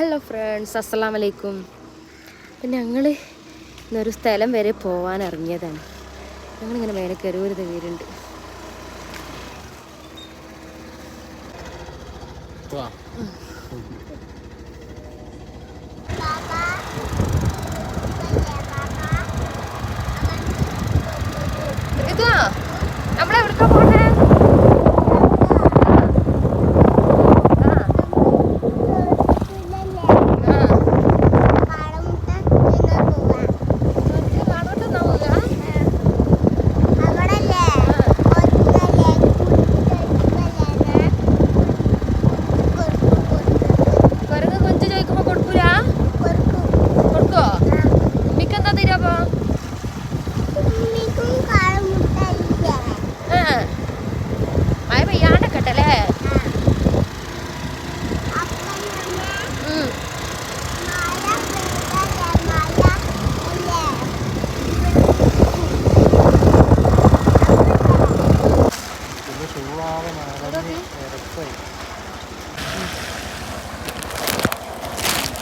Hello friends അസ്സാം വലൈക്കും അപ്പം ഞങ്ങൾ ഇന്നൊരു സ്ഥലം വരെ പോകാൻ ഇറങ്ങിയതാണ്. ഞങ്ങളിങ്ങനെ മേലെ കയറി ഒരു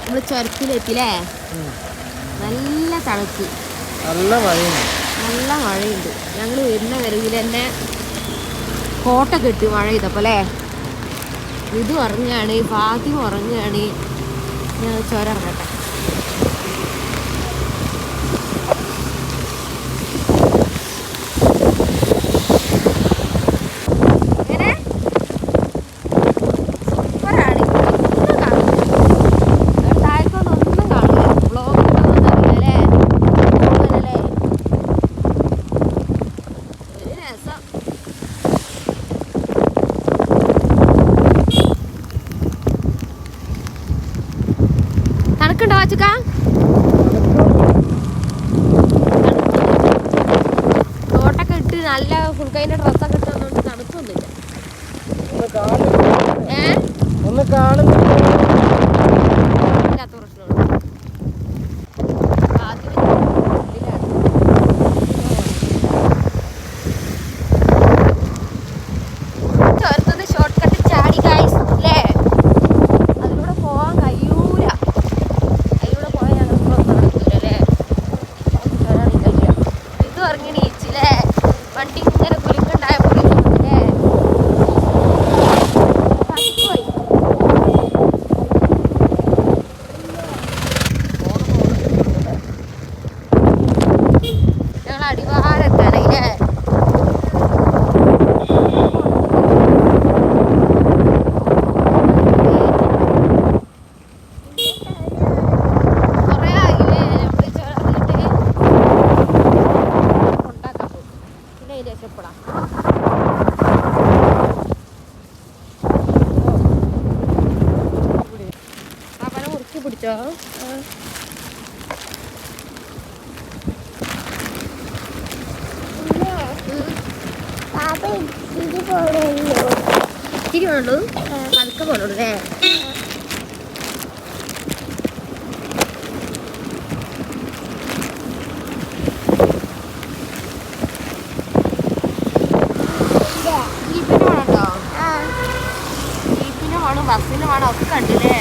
നമ്മൾ ചുരത്തിലെത്തില്ലേ നല്ല തണുപ്പ്. നല്ല മഴയുണ്ട്. നല്ല മഴയുണ്ട്. ഞങ്ങൾ വരുന്ന വരവിൽ തന്നെ കോട്ട കെട്ടി മഴ ചെയ്തപ്പോ അല്ലേ ഇത് ഉറങ്ങുകയാണ് ഫാത്തിമ ഉറങ്ങുകയാണ്. ഞാൻ ചുരം ഇറങ്ങട്ടെ. നല്ല ഫുൾ കൈന്റെ ഡ്രസ്സൊക്കെ ഇട്ടുകൊണ്ട് തണുപ്പൊന്നുമില്ല ഒന്ന് കാണുന്നു ആ. ഇത്തിരി വേണുള്ളൂ പതുക്കെ പോണുള്ളൂ അല്ലേ? വേണം ഒക്കെ കണ്ടില്ലേ?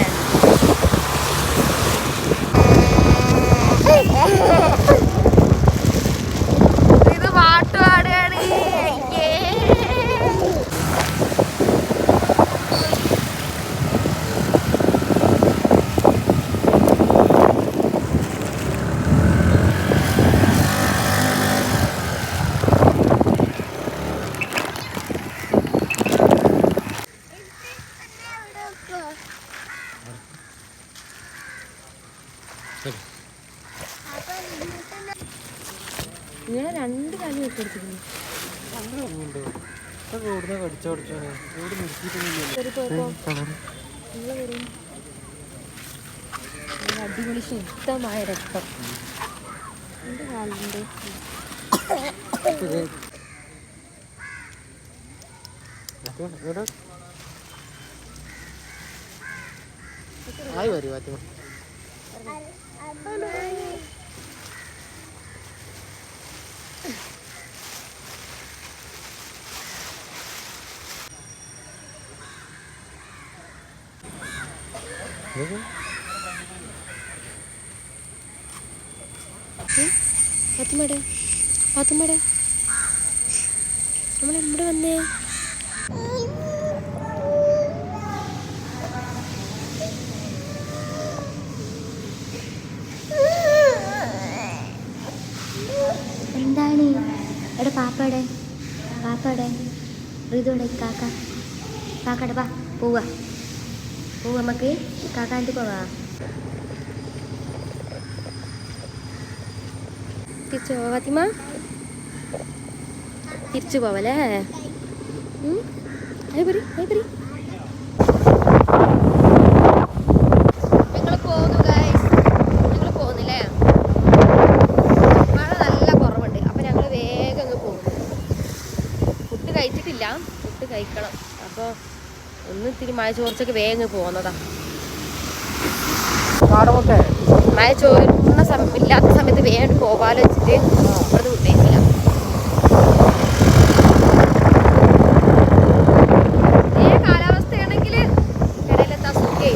അടിപൊളി ശുദ്ധമായ രക്തം. എന്റെ കാലിന്റെ ഇവിടെ ആയി വരും ഫാത്തിമ പാത്തുമ്മടെ പാത്തുമ്മടെ നമ്മൾ എവിടെ വന്നേ എന്താണ്? എടെ പാപ്പടെ പാപ്പടെ റിതുടെ കാക്ക. കാക്കടെ വാ പോവാ പോവാ നമുക്ക് കാക്കാന്റെ പോവാ തിരിച്ചു പോവാ ഫാത്തിമ തിരിച്ചു പോവല്ലേ ഉം? ആയി പറ ആയി പറ ഞങ്ങൾ പോന്നു ഗൈസ് ഞങ്ങൾ പോന്നില്ലേ മഴ നല്ല കുറവുണ്ട് അപ്പൊ ഞങ്ങൾ വേഗം അങ്ങ് പോകും ഫുഡ് കഴിച്ചിട്ടില്ല ഫുഡ് കഴിക്കണം അപ്പോൾ ഒന്ന് ഇത്തിരി മഴ ചോർച്ചൊക്കെ വേഗം പോകുന്നതാ മഴ ചോരുന്ന സമയം ഇല്ലാത്ത സമയത്ത് വേഗം പോകാലോ വെച്ചിട്ട് ഇവിടുന്ന് ഉദ്ദേശിക്കില്ല ഈ കാലാവസ്ഥയാണെങ്കിൽ കടയിലെത്താൻ സുഖേ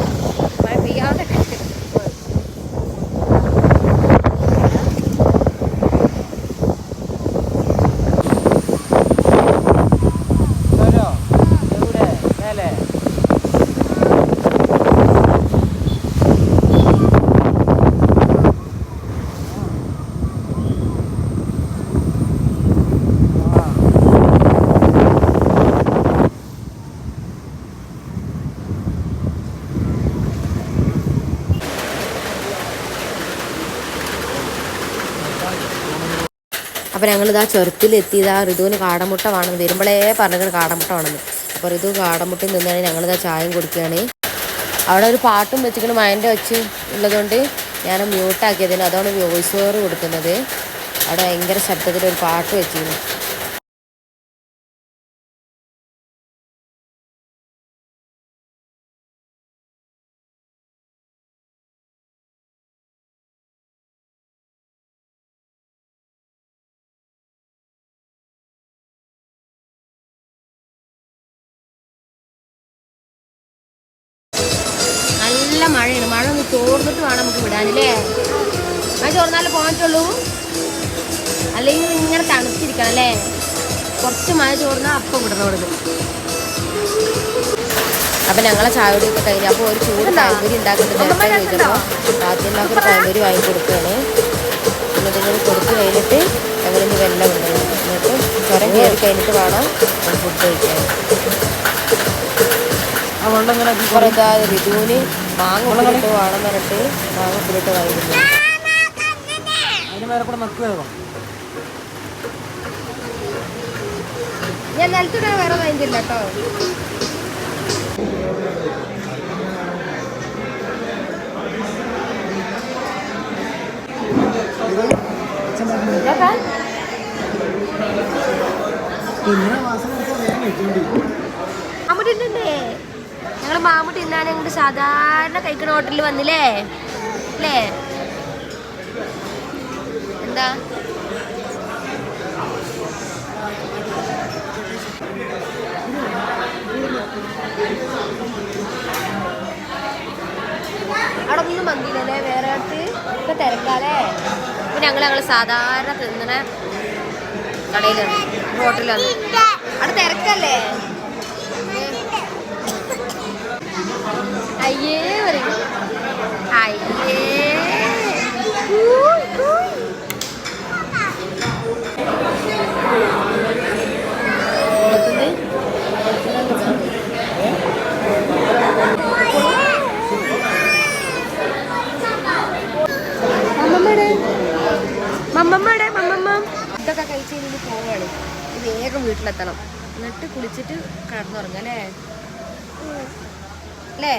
മഴ പെയ്യാതെ വരോ എവിടെ മേലെ അപ്പോൾ ഞങ്ങളിതാ ഇതാ ആ ഋതുവിന് കാടമുട്ട വേണമെന്ന് വരുമ്പോഴേ പറഞ്ഞത് കാടമുട്ട വേണമെന്ന് അപ്പോൾ ഋതു കാടമുട്ടയിൽ നിന്നാണ് ഞങ്ങളിതാ ചായം കുടിക്കുകയാണ്. അവിടെ ഒരു പാട്ടും വെച്ചിട്ട് മൈൻഡ് വെച്ച് ഉള്ളതുകൊണ്ട് ഞാൻ മ്യൂട്ടാക്കിയതിന് അതാണ് വോയിസ് ഓവർ കൊടുക്കുന്നത്. അവിടെ ഭയങ്കര ശബ്ദത്തിൽ ഒരു പാട്ട് വെച്ചിരുന്നു മഴയാണ്. മഴ ഒന്ന് ചോർന്നിട്ട് വേണം നമുക്ക് വിടാനല്ലേ? മഴ ചോർന്നാലേ പോകാൻ പറ്റുള്ളൂ അല്ലെങ്കിൽ ഇങ്ങനെ തണുത്തിരിക്കണം അല്ലേ? കുറച്ച് മഴ ചോർന്നാൽ അപ്പം വിടണം അവിടെ അപ്പം ഞങ്ങളെ ചായ ഒക്കെ കഴിഞ്ഞു അപ്പോൾ ഒരു ചൂട് പഴംപൊരി ഉണ്ടാക്കുന്നുണ്ട് എപ്പോഴും ചോദിച്ചപ്പോൾ. ആദ്യം നമുക്ക് പഴംപൊരി വാങ്ങി കൊടുക്കുകയാണ്. എന്നിട്ട് ഇങ്ങനെ കൊടുത്ത് കഴിഞ്ഞിട്ട് ഞങ്ങളിന്ന് വെള്ളം ഉണ്ടാവും എന്നിട്ട് ചുരം കയറി കഴിഞ്ഞിട്ട് വേണം ഫുഡ് കഴിക്കാൻ. ആ വെള്ളം കുറേ ഋതുവിന് മാങ്ങ ഉപ്പിലിട്ട് വേണം പറഞ്ഞിട്ട് മാങ്ങ ഉപ്പിലിട്ട് വാങ്ങിയിരുന്നു അതിന് മേലെ കൂടെ നിൽക്കുമായിരുന്നു ഞാൻ നിലത്തൂടെ വേറെ വാങ്ങിച്ചില്ല കേട്ടോ. മാമുട്ടി ഉണ്ടേ ഞങ്ങൾ മാമു തിന്നാൻ ഞങ്ങൾ സാധാരണ കഴിക്കുന്ന ഹോട്ടലിൽ വന്നില്ലേ? അല്ലേ? എന്താ? അവിടെ ഒന്നും മന്തിയില്ലല്ലേ വേറെ അടുത്ത് ഇപ്പൊ തിരക്കാലേ ഇപ്പൊ ഞങ്ങൾ ഞങ്ങൾ സാധാരണ തിന്നണ കടയിലാണ് ഹോട്ടലാണ് അവിടെ തിരക്കല്ലേ? വീട്ടിലെത്തണം. എന്നിട്ട് കുളിച്ചിട്ട് കിടന്നുറങ്ങല്ലേ അല്ലേ?